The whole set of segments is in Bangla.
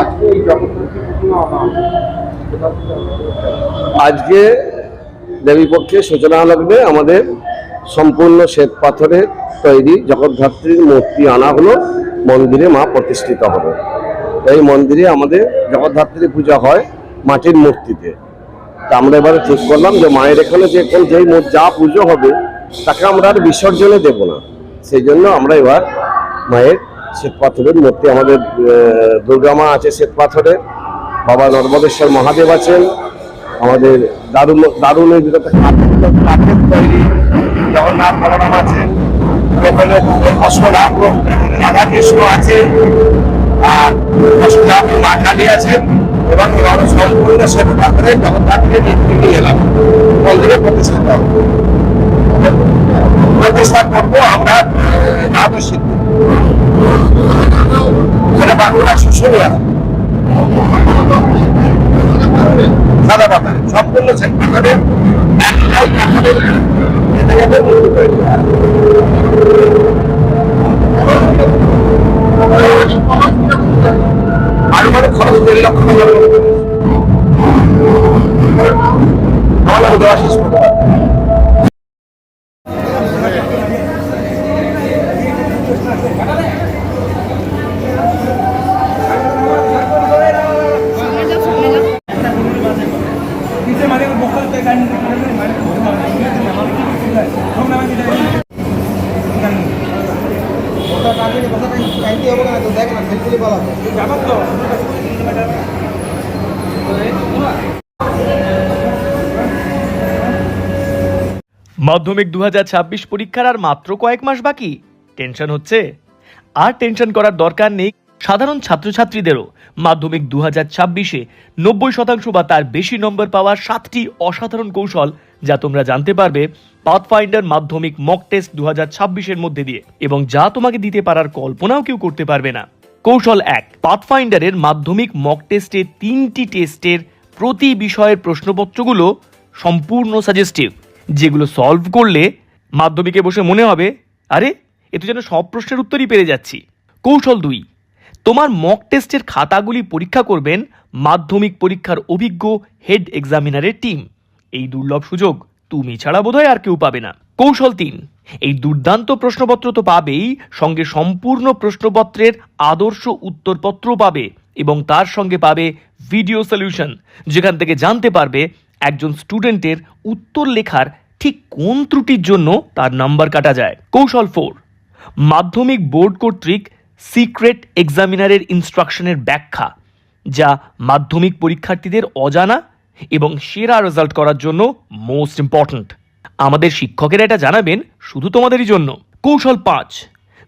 আজকে এই সূচনা লাগবে আমাদের সম্পূর্ণ শ্বেত পাথরের তৈরি জগদ্ধাত্রীর মূর্তি আনা হলো, মন্দিরে মা প্রতিষ্ঠিত হবে এই মন্দিরে আমাদের জগদ্ধাত্রী পূজা হয় মাটির মূর্তিতে। তা আমরা এবারে ঠিক করলাম যে মায়ের এখানে যে কোন যেই যা পুজো হবে, তাকে আমরা আর বিসর্জনে দেব না। সেই জন্য আমরা এবার মায়ের শ্বেত পাথরের মূর্তি আমাদের আহ, দুর্গা মা আছে শ্বেত পাথরের বাবা নর্মদেশ্বর মহাদেব আছেন আমাদের দারুণ দারুণের তৈরি জগন্নাথ বলরাম আছেন ওখানে অশ্বরাম রাধা কৃষ্ণ আছে আর এবং প্রতিষ্ঠা করব। আমরা সেটা বাংলা শুশুনিয়া সাদা পাতা সম্পূর্ণ সেট পাথরের একটাই আমরা খরচ আমাদের দেওয়া মাধ্যমিক দু হাজার ছাব্বিশ পরীক্ষার আর মাত্র কয়েক মাস বাকি। টেনশন হচ্ছে? আর টেনশন করার দরকার নেই সাধারণ ছাত্রছাত্রীদেরও। মাধ্যমিক দু হাজার ছাব্বিশে নব্বই শতাংশ বা তার বেশি নম্বর পাওয়ার সাতটি অসাধারণ কৌশল যা তোমরা জানতে পারবে পাথফাইন্ডার মাধ্যমিক মক টেস্ট দু হাজার ছাব্বিশের মধ্যে দিয়ে। এবং যা তোমাকে দিতে পারার কল্পনাও কেউ করতে পারবে না। কৌশল এক, পাথফাইন্ডারের মাধ্যমিক মক টেস্টে তিনটি টেস্টের প্রতি বিষয়ের প্রশ্নপত্রগুলো সম্পূর্ণ সাজেস্টিভ যেগুলো সলভ করলে মাধ্যমিকে বসে মনে হবে, আরে, এ তো যেন সব প্রশ্নের উত্তরই পেরে যাচ্ছি। কৌশল দুই, তোমার মক টেস্টের খাতাগুলি পরীক্ষা করবেন মাধ্যমিক পরীক্ষার অভিজ্ঞ হেড এক্সামিনারের টিম এই দুর্লভ সুযোগ তুমি ছাড়া বোধহয় আর কেউ পাবে না। কৌশল তিন। এই দুর্দান্ত প্রশ্নপত্র তো পাবেই, সঙ্গে সম্পূর্ণ প্রশ্নপত্রের আদর্শ উত্তরপত্র পাবে এবং তার সঙ্গে পাবে ভিডিও সলিউশন যেখান থেকে জানতে পারবে একজন স্টুডেন্টের উত্তর লেখার ঠিক কোন ত্রুটির জন্য তার নাম্বার কাটা যায়। কৌশল ফোর মাধ্যমিক বোর্ড কর্তৃক সিক্রেট এক্সামিনারের ইনস্ট্রাকশনের ব্যাখ্যা, যা মাধ্যমিক পরীক্ষার্থীদের অজানা এবং সেরা রেজাল্ট করার জন্য মোস্ট ইম্পর্ট্যান্ট আমাদের শিক্ষকেরা এটা জানাবেন শুধু তোমাদেরই জন্য। কৌশল পাঁচ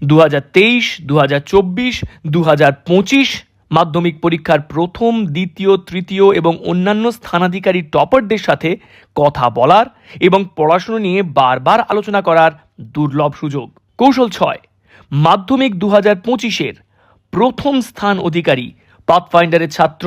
দু হাজার তেইশ দু হাজার চব্বিশ দু হাজার পঁচিশ মাধ্যমিক পরীক্ষার প্রথম, দ্বিতীয়, তৃতীয় এবং অন্যান্য স্থানাধিকারী টপারদের সাথে কথা বলার এবং পড়াশুনো নিয়ে বারবার আলোচনা করার দুর্লভ সুযোগ। কৌশল ছয়, মাধ্যমিক দু হাজার পঁচিশের প্রথম স্থান অধিকারী, পাথফাইন্ডারের ছাত্র